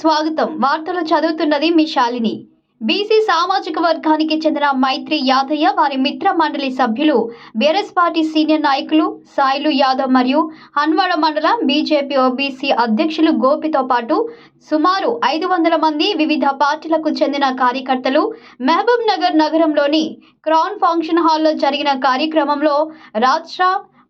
స్వాగతం. వార్తలు చదువుతున్నది మీ శాలిని. బీసీ సామాజిక వర్గానికి చెందిన మైత్రి యాదయ్య వారి మిత్ర మండలి సభ్యులు బీఆర్ఎస్ పార్టీ సీనియర్ నాయకులు సాయిలు యాదవ్ మరియు హన్వాడ మండల బీజేపీ ఓబీసీ అధ్యక్షులు గోపితో పాటు సుమారు ఐదు వందల మంది వివిధ పార్టీలకు చెందిన కార్యకర్తలు మహబూబ్ నగర్ నగరంలోని క్రౌన్ ఫంక్షన్ హాల్లో జరిగిన కార్యక్రమంలో రాష్ట్ర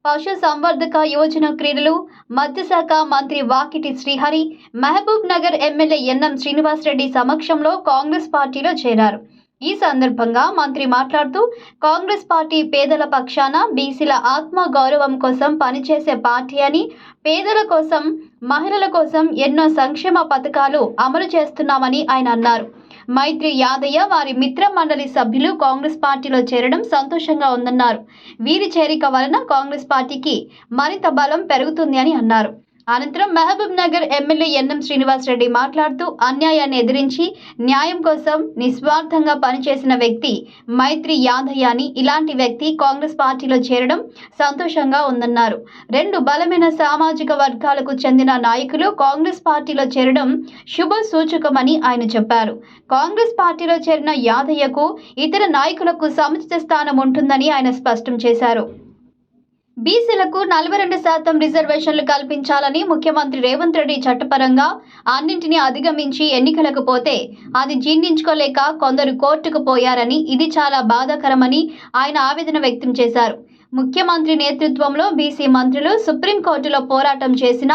పశు సంవర్ధక యోజన క్రీడలు మత్స్యశాఖ మంత్రి వాకిటి శ్రీహరి మహబూబ్ నగర్ ఎమ్మెల్యే ఎన్ఎం శ్రీనివాసరెడ్డి సమక్షంలో కాంగ్రెస్ పార్టీలో చేరారు. ఈ సందర్భంగా మంత్రి మాట్లాడుతూ కాంగ్రెస్ పార్టీ పేదల పక్షాన బీసీల ఆత్మ గౌరవం కోసం పనిచేసే పార్టీ అని పేదల కోసం మహిళల కోసం ఎన్నో సంక్షేమ పథకాలు అమలు చేస్తున్నామని ఆయన అన్నారు. మైత్రి యాదయ్య వారి మిత్ర మండలి సభ్యులు కాంగ్రెస్ పార్టీలో చేరడం సంతోషంగా ఉందన్నారు. వీరి చేరిక వలన కాంగ్రెస్ పార్టీకి మరింత బలం పెరుగుతుంది అని అన్నారు. అనంతరం మహబూబ్ నగర్ ఎమ్మెల్యే ఎన్ఎం శ్రీనివాసరెడ్డి మాట్లాడుతూ అన్యాయాన్ని ఎదిరించి న్యాయం కోసం నిస్వార్థంగా పనిచేసిన వ్యక్తి మైత్రి యాదయ్య అని ఇలాంటి వ్యక్తి కాంగ్రెస్ పార్టీలో చేరడం సంతోషంగా ఉందన్నారు. రెండు బలమైన సామాజిక వర్గాలకు చెందిన నాయకులు కాంగ్రెస్ పార్టీలో చేరడం శుభ సూచకమని ఆయన చెప్పారు. కాంగ్రెస్ పార్టీలో చేరిన యాదయ్యకు ఇతర నాయకులకు సముచిత స్థానం ఉంటుందని ఆయన స్పష్టం చేశారు. బీసీలకు నలభై రెండు శాతం రిజర్వేషన్లు కల్పించాలని ముఖ్యమంత్రి రేవంత్ రెడ్డి చట్టపరంగా అన్నింటినీ అధిగమించి ఎన్నికలకు పోతే అది జీర్ణించుకోలేక కొందరు కోర్టుకు పోయారని ఇది చాలా బాధాకరమని ఆయన ఆవేదన వ్యక్తం చేశారు. ముఖ్యమంత్రి నేతృత్వంలో బీసీ మంత్రులు సుప్రీంకోర్టులో పోరాటం చేసిన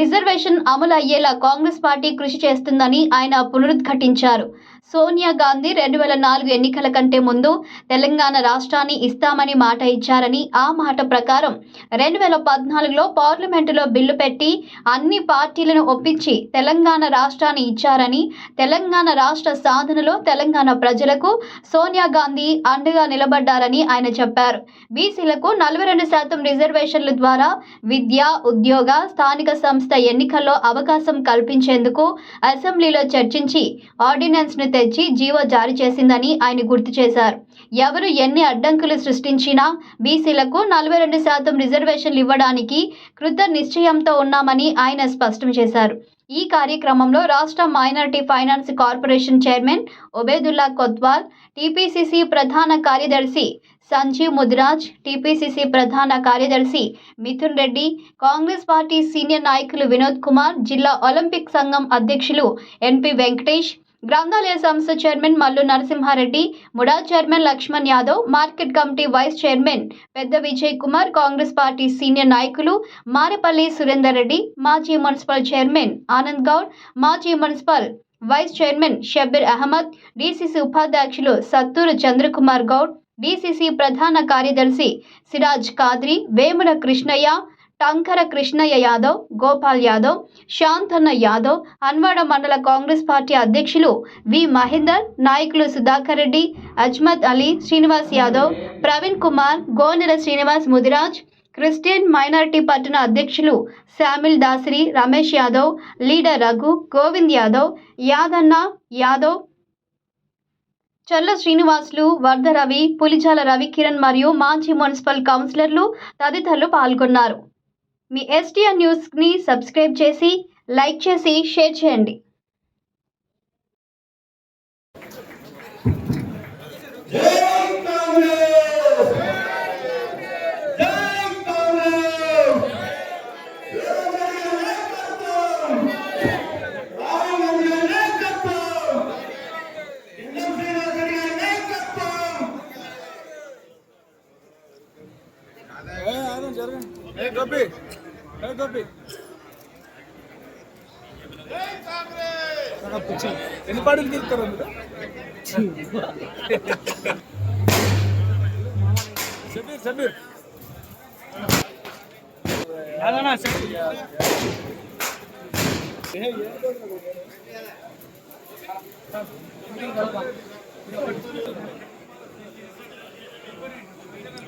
రిజర్వేషన్ అమలు అయ్యేలా కాంగ్రెస్ పార్టీ కృషి చేస్తుందని ఆయన పునరుద్ఘాటించారు. సోనియా గాంధీ రెండు వేల నాలుగు ఎన్నికల కంటే ముందు తెలంగాణ రాష్ట్రాన్ని ఇస్తామని మాట ఇచ్చారని ఆ మాట ప్రకారం రెండు వేల పద్నాలుగులో పార్లమెంటులో బిల్లు పెట్టి అన్ని పార్టీలను ఒప్పించి తెలంగాణ రాష్ట్రాన్ని ఇచ్చారని తెలంగాణ రాష్ట్ర సాధనలో తెలంగాణ ప్రజలకు సోనియా గాంధీ అండగా నిలబడ్డారని ఆయన చెప్పారు. బీసీలకు నలభై రెండు శాతం రిజర్వేషన్ల ద్వారా విద్య ఉద్యోగ స్థానిక సంస్థ ఎన్నికల్లో అవకాశం కల్పించేందుకు అసెంబ్లీలో చర్చించి ఆర్డినెన్స్ను తెచ్చి జీవో జారీ చేసిందని ఆయన గుర్తు చేశారు. ఎవరు ఎన్ని అడ్డంకులు సృష్టించినా బీసీలకు నలభై రెండు శాతం రిజర్వేషన్లు ఇవ్వడానికి కృత నిశ్చయంతో ఉన్నామని ఆయన స్పష్టం చేశారు. ఈ కార్యక్రమంలో రాష్ట్ర minority finance corporation chairman Obaidullah Kotwal TPCC ప్రధాన కార్యదర్శి సంజీవ్ ముదిరాజ్ టీపీసీసీ ప్రధాన కార్యదర్శి మిథున్ రెడ్డి కాంగ్రెస్ పార్టీ సీనియర్ నాయకులు వినోద్ కుమార్ జిల్లా ఒలింపిక్ సంఘం అధ్యక్షులు ఎన్పి వెంకటేష్ గ్రంథాలయ సంస్థ chairman Mallu Narasimha Reddy MUDA chairman Lakshman Yadav market committee vice chairman పెద్ద విజయ్ కుమార్ కాంగ్రెస్ పార్టీ సీనియర్ నాయకులు మారపల్లి సురేందర్ రెడ్డి మాజీ మున్సిపల్ చైర్మన్ ఆనంద్ గౌడ్ మాజీ municipal vice chairman Shabbir Ahmed DCC ఉపాధ్యక్షులు సత్తూరు చంద్రకుమార్ గౌడ్ బీసీసీ ప్రధాన కార్యదర్శి సిరాజ్ కాద్రి వేముల కృష్ణయ్య టంకర కృష్ణయ్య యాదవ్ గోపాల్ యాదవ్ శాంతన్న యాదవ్ అన్వాడ మండల కాంగ్రెస్ పార్టీ అధ్యక్షులు వి మహేందర్ నాయకులు సుధాకర్ రెడ్డి అజ్మత్ అలీ శ్రీనివాస్ యాదవ్ ప్రవీణ్ కుమార్ గోనెల శ్రీనివాస్ ముదిరాజ్ క్రిస్టియన్ మైనారిటీ పట్టణ అధ్యక్షులు శామిల్ దాసరి రమేష్ యాదవ్ లీడర్ రఘు గోవింద్ యాదవ్ యాదన్న యాదవ్ చల్ల శ్రీనివాసులు వర్ధ రవి పులిచాల రవికిరణ్ మరియు మాజీ మున్సిపల్ కౌన్సిలర్లు తదితరులు పాల్గొన్నారు. మీ ఎస్టీఎన్ న్యూస్ని సబ్స్క్రైబ్ చేసి లైక్ చేసి షేర్ చేయండి ఏ ఆగండి జరగండి ఏ గోపి ఏ గోపి నాకు పిచ్చి. ఎన్ని పాటలు తిరుగుతారు మీరు సమీర్ సమీర్ అదనా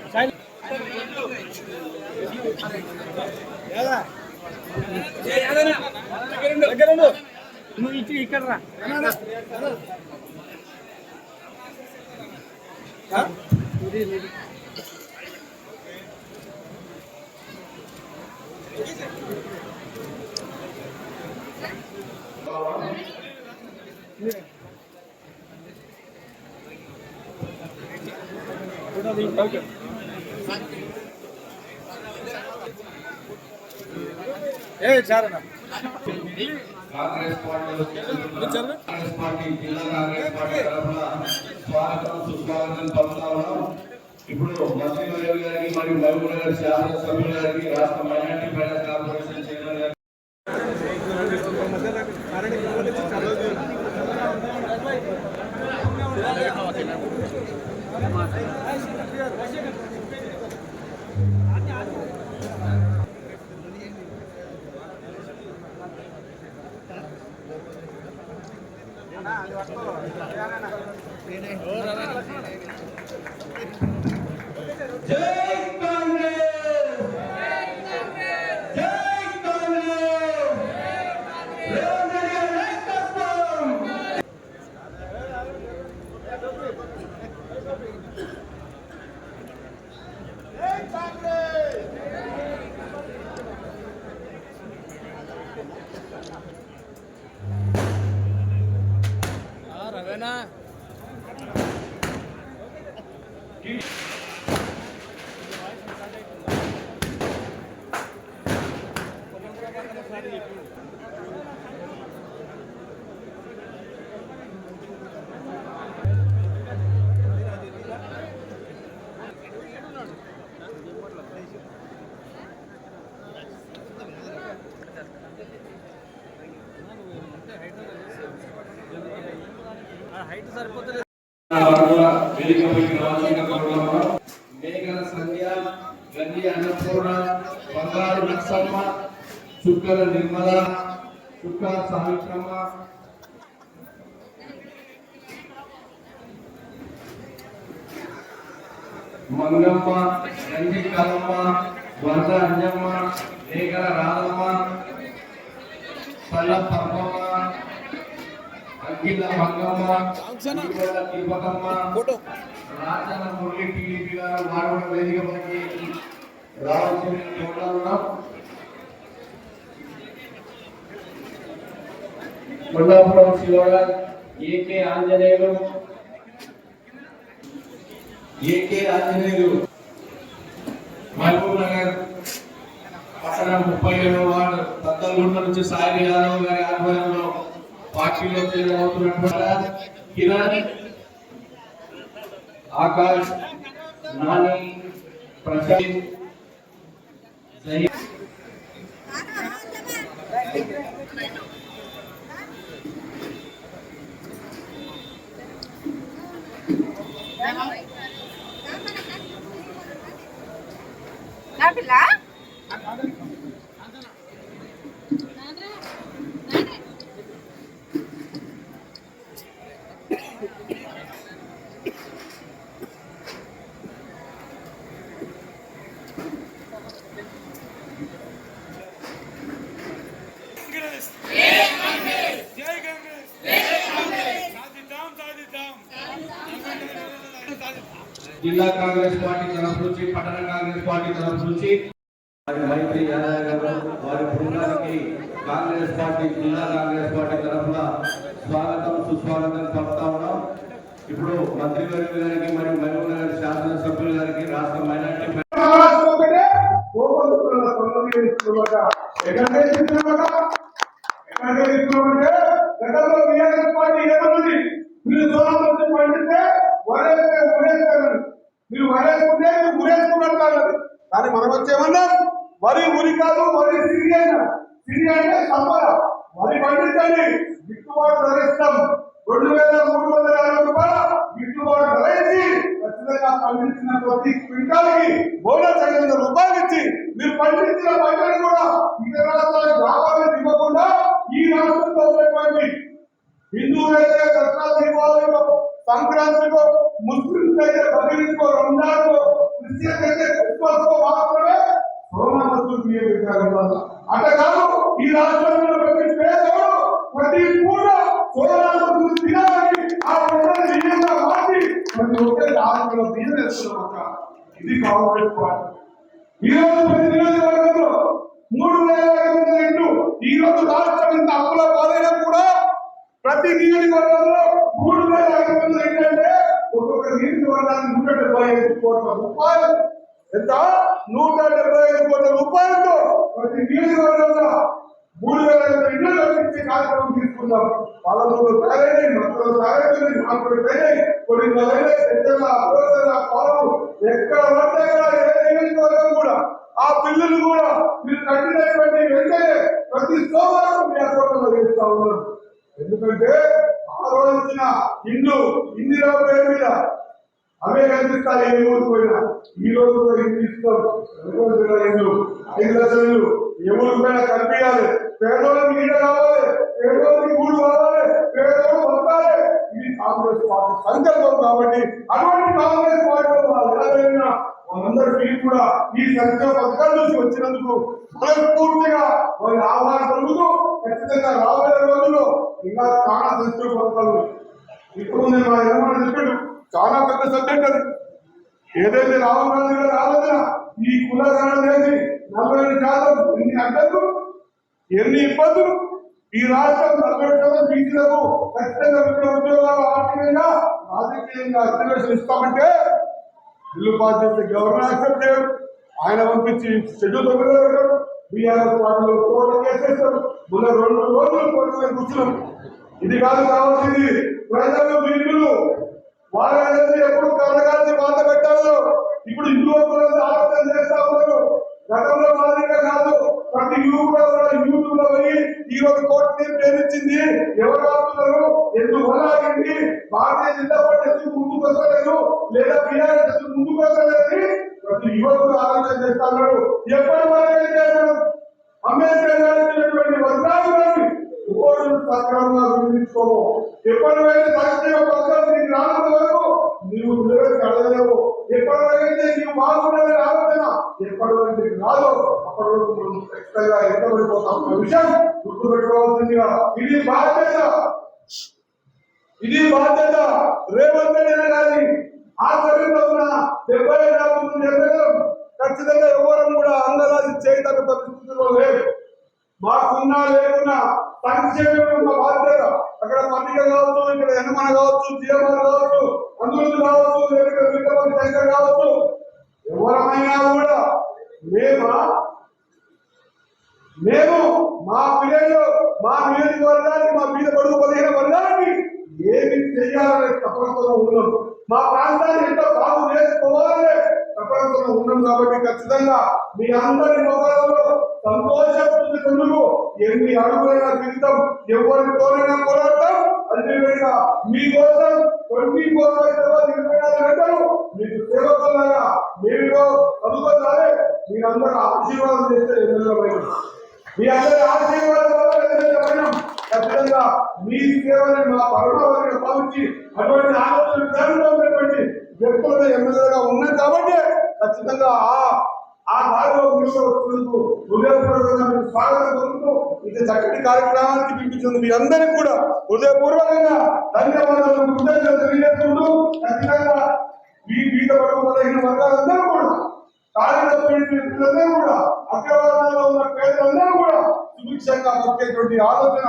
దగ్గర నువ్వు ఇటు ఇక్కడ రా చెప్తా ఉన్నాం ఏ చారణ కాంగ్రెస్ పార్టీ కాంగ్రెస్ పార్టీ జిల్లా కాంగ్రెస్ పార్టీ స్వాగతం సుస్వాగతం పలుకుతా ఉన్నాం. ఇప్పుడు మంత్రి వర్యులు గారికి మరియు మహబూబ్ నగర్ శాసనసభ్యులు గారికి రాష్ట్ర మైనార్టీ ఫైనాన్స్ కార్పొరేషన్ చైర్మన్ గారికి. జై ¿Tiene? ¿Tiene? హైట్ సంధ్య గండి అన్నపూర్ణ బంగారు నక్సమ్మ చుక్కల నిర్మల చుక్క సావిత్రమ్మ మంగమ్మ గండి కలమ్మ వరద అంజమ్మ మేఘల రాధమ్మ పల్ల పర్వమ్మ అఖిల మంగమ్మ తిరుమల తిరుపతమ్మ రాజన మురళి టీడీపీ గారు వారు కూడా వేదిక మనకి రావాల్సిన ఉన్నాం Kondapuram Shivaraj AK Anjaneyulu AK Anjaneyulu Mahabubnagar పట్టణ ముప్పై ఏడవ వార్డు పద్దలగుంట నుంచి సాయి యాదవ్ గారి ఆధ్వర్యంలో పార్టీలో చేరబోతున్నటువంటి కిరణ్ ఆకాష్ నాని ప్రశాంత్ నుంచి వారి మైత్రి యాదవ్ గారు వారి బృందానికి కాంగ్రెస్ పార్టీ జిల్లా కాంగ్రెస్ పార్టీ తరఫున స్వాగతం సుస్వాగతం చెప్తా ఉన్నాం. ఇప్పుడు మంత్రి వర్యులు గారికి మరియు మహబూబ్ గారి శాసనసభ్యులు గారికి రాష్ట్ర మైనార్టీ మీరు వరేసుకుంటే మీరు ఉరేసుకున్నట్టు అన్నది కానీ మనం వచ్చేమన్నాం? వరి ఉరి కాదు వరి సిరి అయినా. సిరి అంటే సంపద వరి పండించండి గిట్టుబాటు ధర రెండు వేల మూడు వందల యాభై రూపాయల గిట్టుబాటు ధర ఇచ్చి ఖచ్చితంగా పండించిన ప్రతి క్వింటాల్కి బోనస్ ఐదు వందల రూపాయలు ఇచ్చి మీరు పండించిన పంటను కూడా ఇతర రాష్ట్రాలకు రావాలని ఇవ్వకుండా ఈ రాష్ట్రంలో ఉన్నటువంటి హిందువులైతే దసరా దీపావళికో సంక్రాంతికో ముస్లింస్ అయితే బక్రీద్కో రంజాన్కో క్రిస్టియన్స్ అయితే క్రిస్మస్కో మాత్రమే సోనా మసూద్ బియ్యం పెట్టారు ఇవాళ. అట్లా కాదు ఈ రాష్ట్రంలో ప్రతి పేదోడు ప్రతి పూట సోనా మసూద్ తినాలని ఆ పంటను బియ్యంగా మార్చి ప్రతి ఒక్కరి ఆరోగ్యంలో బియ్యం వేస్తున్నాం అక్క ఇది కాంగ్రెస్ పార్టీ ఈ రోజు ప్రతి నియోజకవర్గంలో మూడు వేల ఐదు వందల ఇండ్లు ఈ రోజు రాష్ట్రం ఇంత అప్పుల పాలైనా కూడా ప్రతి నియోజకవర్గంలో మూడు వేల ఐదు వందలు ఏంటంటే ఒక్కొక్క నియోజకవర్గానికి నూట డెబ్బై ఐదు కోట్ల రూపాయలు. ఎంత? నూట డెబ్బై ఐదు కోట్ల రూపాయలతో ప్రతి నియోజకవర్గంలో మూడు వేల ఇళ్ళు కల్పించే కార్యక్రమం తీసుకున్నాం పాలమూరు తయారైనాయి మొత్తం తయారైనాయి మార్కెట్ అయినాయి కొన్ని అయినాయి పెద్దల అభివృద్ధి పాలు ఎక్కడ పడితే ఏ నియోజకవర్గం కూడా ఆ బిల్లులు కూడా మీరు కట్టినటువంటి వెంటనే ప్రతి సోమవారం మీ అకౌంట్లో వేస్తా ఉన్నారు. ఎందుకంటే ఆ రోజున ఇచ్చిన ఇల్లు ఇందిరా పేరు మీద అవే కనిపిస్తాయి ఏ ఊరు పోయినా ఈ రోజు కూడా ఇల్లు ఐదు లక్షలు ఇల్లు. ఏ ఊరు పోయినా కనిపించాలి. పేదోళ్ళకి నీడ కావాలి. పేదోళ్ళకి ఊరు కావాలి పేదోళ్ళు పంపాలి ఇది కాంగ్రెస్ పార్టీ సంకల్పం కాబట్టి అటువంటి కాంగ్రెస్ పార్టీ వాళ్ళు ఎలా జరిగినా కూడా ఈ సంక్షేమ పథకాల నుంచి వచ్చినందుకు మనస్ఫూర్తిగా వారి ఆహ్వానం కలుగుతూ ఖచ్చితంగా రాబోయే రోజుల్లో ఇంకా చాలా సంక్షేమ పథకాలు ఇప్పుడు నేను మా ఏమన్నా చెప్పాడు చాలా పెద్ద సబ్జెక్ట్ అది. ఏదైతే రాహుల్ గాంధీ గారు ఆలోచన ఈ కులగణన చేసి నలభై ఐదు శాతం ఎన్ని అడ్డంకులు ఎన్ని ఇబ్బందులు. ఈ రాష్ట్రం నలభై ఐదు శాతం బీసీలకు ఖచ్చితంగా విద్యా ఉద్యోగాలు ఆర్థికంగా రాజకీయంగా రిజర్వేషన్ ఇస్తామంటే బిల్లు పాస్ చేస్తే గవర్నర్ యాక్సెప్ట్ చేయడు. ఆయన పంపించి షెడ్యూల్ తొమ్మిది బీఆర్ఎస్ పార్టీలో కోర్టు కేసేస్తారు మొన్న రెండు రోజులు కోర్టు కూర్చున్నాం. ఇది కాదు కావాల్సింది ప్రజలు బిల్లులు వాళ్ళని ఎప్పుడు కళ్ళగాల్చి బాధ పెట్టాలో? ఇప్పుడు యువకులను ఆలోచన చేస్తా ఉన్నారు. గతంలో మాదిరిగా కాదు. ప్రతి యువకుడు కూడా యూట్యూబ్లో పోయి ఈ రోజు కోర్టు ప్రేమించింది ఎవరు ఆపుతున్నారు ఎందువల్ల ఆగింది భారతీయ జనతా పార్టీ ఎందుకు ముందుకు వస్తలేదు. లేదా బీఆర్ఎస్ ఎందుకు ముందుకు వస్తలేదని ప్రతి యువకుడు ఆలోచన చేస్తా ఉన్నాడు. ఎప్పటి వరకు చేశారు అంబేద్కర్ గారు ఇచ్చినటువంటి వస్త్రాలు కానీ ఓటు సక్రమంగా వినియోగించుకోము ఎప్పటివైతే సంక్షేమ నీవు నిలబెట్టి అడగలేవు ఎప్పటివైతే నీవు బాగుండాలని ఆలోచన ఎప్పటివైతే నీకు రాదో అప్పటి వరకు మనం ఖచ్చితంగా ఎంతబడిపోతాం అన్న విషయం గుర్తుపెట్టుకోవాల్సిందిగా ఇది బాధ్యత. ఇది బాధ్యత. రేవంత్ రెడ్డి గారి సమయంలో ఉన్న డెబ్బై ఐదు మంది ఖచ్చితంగా ఎవరం కూడా అందరాజు చేయదగ్గ పరిస్థితుల్లో లేదు మాకున్నా లేకున్నా సంక్షేమం ఉన్న బాధ్యత అక్కడ పత్రిక కావచ్చు ఇక్కడ యనమన కావచ్చు జీఎంఆర్ కావచ్చు అందులో కావచ్చు లేకపోతే విక్రమ శంకర్ కావచ్చు. ఎవరమైనా కూడా మేమా? మేము మా పిల్లలు మా నియోజకవర్గానికి మా మీద పడుగు పదిహేను వర్గానికి ఏమి చేయాలనే తపనతో ఉన్నాం. మా ప్రాంతాన్ని ఎంత బాగు చేసుకోవాలనే తపనతో ఉన్నాం కాబట్టి ఖచ్చితంగా మీ అందరి మొబైల్లో సంతోషపడుతున్నందుకు ఎన్ని అడుగులైనా దిగుతాం ఎవరితోనైనా పోరాడతాం అల్టిమేట్గా మీకోసం ట్వంటీ ఫోర్ బై సెవెన్ ఇరవై నాలుగు గంటలు మీకు సేవకులాగా మీరు చదువుకోవాలి. మీరందరూ ఆశీర్వాదం చేస్తే ఎదురమైన మీ అందరి ఆశీర్వాదం వల్ల ఎదురమైన ఖచ్చితంగా మీ సేవని మా పరమావధిగా భావించి అటువంటి ఆలోచన విధానంలో ఉన్నటువంటి వ్యక్తులతో ఎమ్మెల్యేగా ఉన్నాయి కాబట్టి ఖచ్చితంగా ఆ ఆ దారిలో మీరు వస్తున్నందుకు హృదయపూర్వకంగా మీకు స్వాగతం పలుకుతూ ఇది చక్కటి కార్యక్రమానికి పిలిపించింది. మీ అందరికీ కూడా హృదయపూర్వకంగా ధన్యవాదాలు కృతజ్ఞతలు తెలియజేస్తుంటూ ఖచ్చితంగా మీ బీద పడుకు వర్గాలందరూ కూడా తాళిత వ్యక్తులందరూ కూడా అగ్రవర్ణంలో ఉన్న పేదలందరూ కూడా సుభిక్షంగా బతికేటువంటి ఆలోచన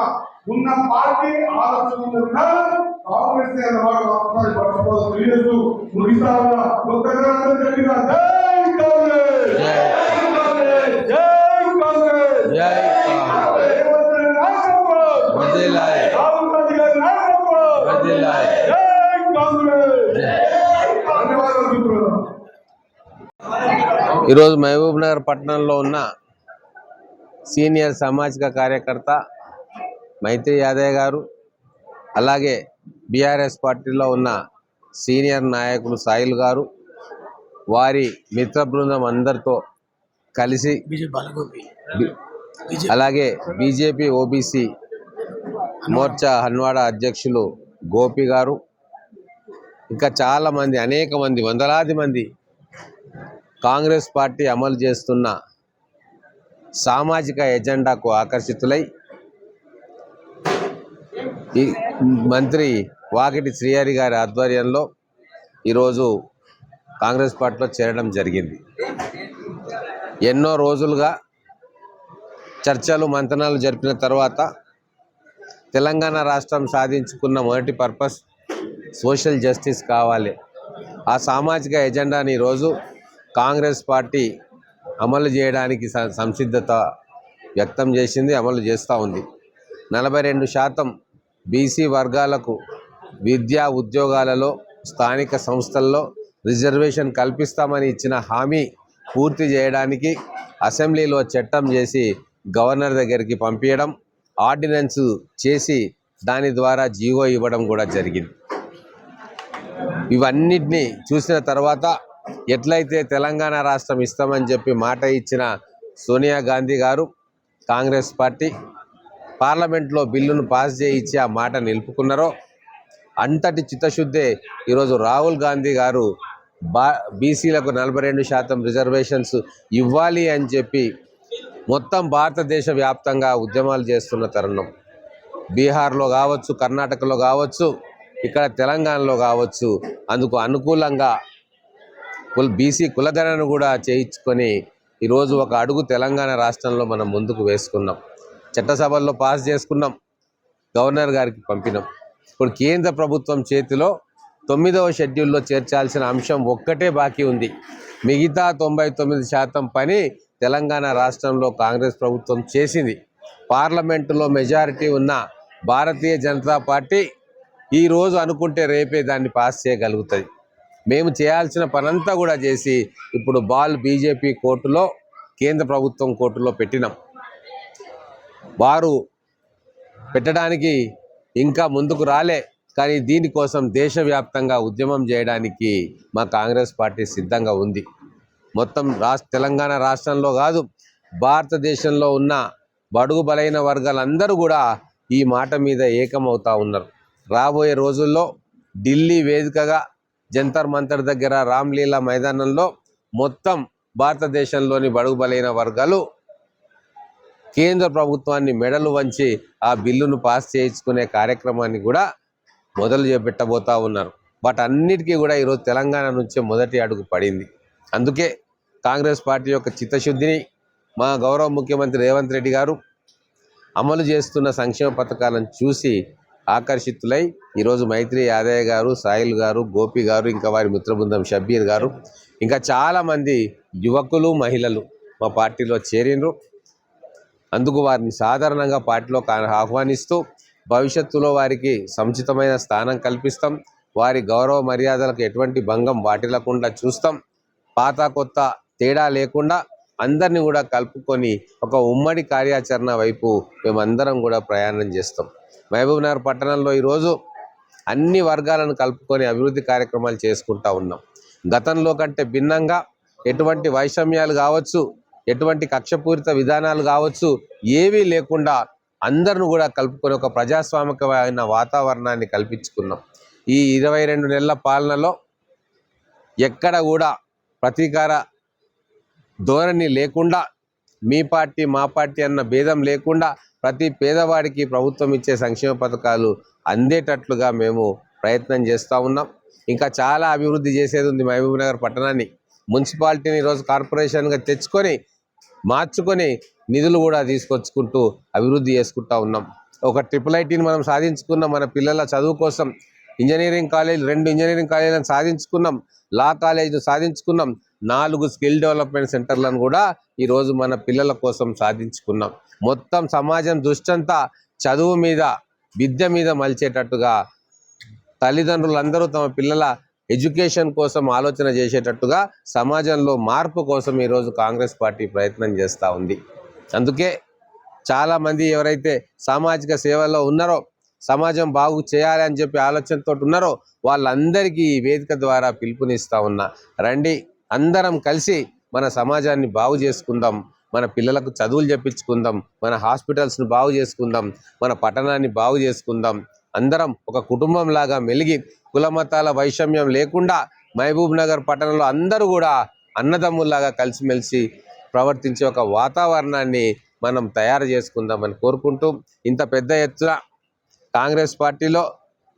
ఉన్న పార్టీ ఆలోచన ఉన్న విధానం కాంగ్రెస్ అన్న మాట ఒకసారి పట్టుకోవడం తెలియజేస్తూ ముగిస్తా ఉన్నా. ఒక్కసారి ఈరోజు మహబూబ్ నగర్ పట్టణంలో ఉన్న సీనియర్ సామాజిక కార్యకర్త మైత్రి యాదయ్య గారు అలాగే బీఆర్ఎస్ పార్టీలో ఉన్న సీనియర్ నాయకులు సాయిల్ గారు వారి మిత్ర బృందం అందరితో కలిసి అలాగే బీజేపీ ఓబీసీ మోర్చా హన్వాడ అధ్యక్షులు గోపి గారు ఇంకా చాలా మంది అనేక మంది వందలాది మంది కాంగ్రెస్ పార్టీ అమలు చేస్తున్న సామాజిక ఎజెండాకు ఆకర్షితులై ఈ మంత్రి వాకిటి శ్రీహరి గారి ఆధ్వర్యంలో ఈరోజు కాంగ్రెస్ పార్టీలో చేరడం జరిగింది. ఎన్నో రోజులుగా చర్చలు మంతనాలు జరిపిన తర్వాత తెలంగాణ రాష్ట్రం సాధించుకున్న మొదటి పర్పస్ సోషల్ జస్టిస్ కావాలి. ఆ సామాజిక ఎజెండాని ఈరోజు కాంగ్రెస్ పార్టీ అమలు చేయడానికి స- సంసిద్ధత వ్యక్తం చేసింది అమలు చేస్తూ ఉంది. నలభై రెండు శాతం బీసీ వర్గాలకు విద్యా ఉద్యోగాలలో స్థానిక సంస్థల్లో రిజర్వేషన్ కల్పిస్తామని ఇచ్చిన హామీ పూర్తి చేయడానికి అసెంబ్లీలో చట్టం చేసి గవర్నర్ దగ్గరికి పంపించడం ఆర్డినెన్స్ చేసి దాని ద్వారా జీవో ఇవ్వడం కూడా జరిగింది. ఇవన్నిటిని చూసిన తర్వాత ఎట్లయితే తెలంగాణ రాష్ట్రం ఇస్తామని చెప్పి మాట ఇచ్చిన సోనియా గాంధీ గారు కాంగ్రెస్ పార్టీ పార్లమెంట్లో బిల్లును పాస్ చేయించి ఆ మాట నిలుపుకున్నారో అంతటి చిత్తశుద్ధే ఈరోజు రాహుల్ గాంధీ గారు బా బీసీలకు నలభై రెండు శాతం రిజర్వేషన్స్ ఇవ్వాలి అని చెప్పి మొత్తం భారతదేశ వ్యాప్తంగా ఉద్యమాలు చేస్తున్న తరుణం. బీహార్లో కావచ్చు కర్ణాటకలో కావచ్చు ఇక్కడ తెలంగాణలో కావచ్చు అందుకు అనుకూలంగా కుల్ బీసీ కులగణను కూడా చేయించుకొని ఈరోజు ఒక అడుగు తెలంగాణ రాష్ట్రంలో మనం ముందుకు వేసుకున్నాం. చట్టసభల్లో పాస్ చేసుకున్నాం గవర్నర్ గారికి పంపినాం. ఇప్పుడు కేంద్ర ప్రభుత్వం చేతిలో తొమ్మిదవ షెడ్యూల్లో చేర్చాల్సిన అంశం ఒక్కటే బాకీ ఉంది. మిగతా తొంభై తొమ్మిది శాతం పని తెలంగాణ రాష్ట్రంలో కాంగ్రెస్ ప్రభుత్వం చేసింది. పార్లమెంటులో మెజారిటీ ఉన్న భారతీయ జనతా పార్టీ ఈరోజు అనుకుంటే రేపే దాన్ని పాస్ చేయగలుగుతుంది. మేము చేయాల్సిన పనంతా కూడా చేసి ఇప్పుడు బాల్ బీజేపీ కోర్టులో కేంద్ర ప్రభుత్వం కోర్టులో పెట్టినాం. వారు పెట్టడానికి ఇంకా ముందుకు రాలే కానీ దీనికోసం దేశవ్యాప్తంగా ఉద్యమం చేయడానికి మా కాంగ్రెస్ పార్టీ సిద్ధంగా ఉంది. మొత్తం రాష్ట్ర తెలంగాణ రాష్ట్రంలో కాదు భారతదేశంలో ఉన్న బడుగు బలైన వర్గాలందరూ కూడా ఈ మాట మీద ఏకమవుతా ఉన్నారు. రాబోయే రోజుల్లో ఢిల్లీ వేదికగా జంతర్ మంతర్ దగ్గర రామ్లీలా మైదానంలో మొత్తం భారతదేశంలోని బడుగు బలైన వర్గాలు కేంద్ర ప్రభుత్వాన్ని మెడలు వంచి ఆ బిల్లును పాస్ చేయించుకునే కార్యక్రమాన్ని కూడా మొదలు చేపెట్టబోతా ఉన్నారు. వాటన్నిటికీ కూడా ఈరోజు తెలంగాణ నుంచే మొదటి అడుగు పడింది. అందుకే కాంగ్రెస్ పార్టీ యొక్క చిత్తశుద్ధిని మా గౌరవ ముఖ్యమంత్రి రేవంత్ రెడ్డి గారు అమలు చేస్తున్న సంక్షేమ పథకాలను చూసి ఆకర్షితులై ఈరోజు మైత్రి యాదయ్య గారు సాయిల్ గారు గోపి గారు ఇంకా వారి మిత్రబృందం షబ్బీర్ గారు ఇంకా చాలామంది యువకులు మహిళలు మా పార్టీలో చేరినరు. అందుకు వారిని సాధారణంగా పార్టీలో ఆహ్వానిస్తూ భవిష్యత్తులో వారికి సముచితమైన స్థానం కల్పిస్తాం. వారి గౌరవ మర్యాదలకు ఎటువంటి భంగం వాటిల్లకుండా చూస్తాం. పాత కొత్త తేడా లేకుండా అందరినీ కూడా కలుపుకొని ఒక ఉమ్మడి కార్యాచరణ వైపు మేమందరం కూడా ప్రయాణం చేస్తాం. మహబూబ్నగర్ పట్టణంలో ఈరోజు అన్ని వర్గాలను కలుపుకొని అభివృద్ధి కార్యక్రమాలు చేసుకుంటా ఉన్నాం. గతంలో కంటే భిన్నంగా ఎటువంటి వైషమ్యాలు కావచ్చు ఎటువంటి కక్షపూరిత విధానాలు కావచ్చు ఏవీ లేకుండా అందరిని కూడా కలుపుకొని ఒక ప్రజాస్వామికమైన వాతావరణాన్ని కల్పించుకున్నాం. ఈ ఇరవై రెండు నెలల పాలనలో ఎక్కడ కూడా ప్రతీకార ధోరణి లేకుండా మీ పార్టీ మా పార్టీ అన్న భేదం లేకుండా ప్రతి పేదవాడికి ప్రభుత్వం ఇచ్చే సంక్షేమ పథకాలు అందేటట్లుగా మేము ప్రయత్నం చేస్తూ ఉన్నాం. ఇంకా చాలా అభివృద్ధి చేసేది ఉంది మహబూబ్నగర్ పట్టణాన్ని. మున్సిపాలిటీని ఈరోజు కార్పొరేషన్గా తెచ్చుకొని మార్చుకొని నిధులు కూడా తీసుకొచ్చుకుంటూ అభివృద్ధి చేసుకుంటా ఉన్నాం. ఒక ట్రిపుల్ ఐటీని మనం సాధించుకున్న మన పిల్లల చదువు కోసం ఇంజనీరింగ్ కాలేజ్ రెండు ఇంజనీరింగ్ కాలేజీలను సాధించుకున్నాం. లా కాలేజ్ సాధించుకున్నాం. నాలుగు స్కిల్ డెవలప్మెంట్ సెంటర్లను కూడా ఈరోజు మన పిల్లల కోసం సాధించుకున్నాం. మొత్తం సమాజం దృష్టంతా చదువు మీద విద్య మీద మలిచేటట్టుగా తల్లిదండ్రులందరూ తమ పిల్లల ఎడ్యుకేషన్ కోసం ఆలోచన చేసేటట్టుగా సమాజంలో మార్పు కోసం ఈరోజు కాంగ్రెస్ పార్టీ ప్రయత్నం చేస్తూ ఉంది. అందుకే చాలామంది ఎవరైతే సామాజిక సేవల్లో ఉన్నారో సమాజం బాగు చేయాలి అని చెప్పి ఆలోచనతో ఉన్నారో వాళ్ళందరికీ ఈ వేదిక ద్వారా పిలుపునిస్తా ఉన్నా. రండి అందరం కలిసి మన సమాజాన్ని బాగు చేసుకుందాం. మన పిల్లలకు చదువులు చెప్పించుకుందాం. మన హాస్పిటల్స్ని బాగు చేసుకుందాం. మన పట్టణాన్ని బాగు చేసుకుందాం. అందరం ఒక కుటుంబం లాగా మెలిగి కులమతాల వైషమ్యం లేకుండా మహబూబ్ నగర్ పట్టణంలో అందరూ కూడా అన్నదమ్ముల్లాగా కలిసిమెలిసి ప్రవర్తించే ఒక వాతావరణాన్ని మనం తయారు చేసుకుందామని కోరుకుంటూ ఇంత పెద్ద ఎత్తున కాంగ్రెస్ పార్టీలో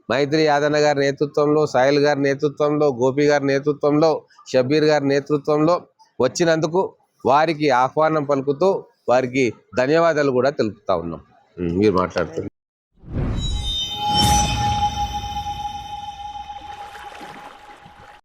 మైత్రి యాదన్న గారి నేతృత్వంలో సాయిల్ గారి నేతృత్వంలో గోపి గారి నేతృత్వంలో షబీర్ గారి నేతృత్వంలో వచ్చినందుకు వారికి ఆహ్వానం పలుకుతూ వారికి ధన్యవాదాలు కూడా తెలుపుతా ఉన్నాం. మీరు మాట్లాడుతున్నారు.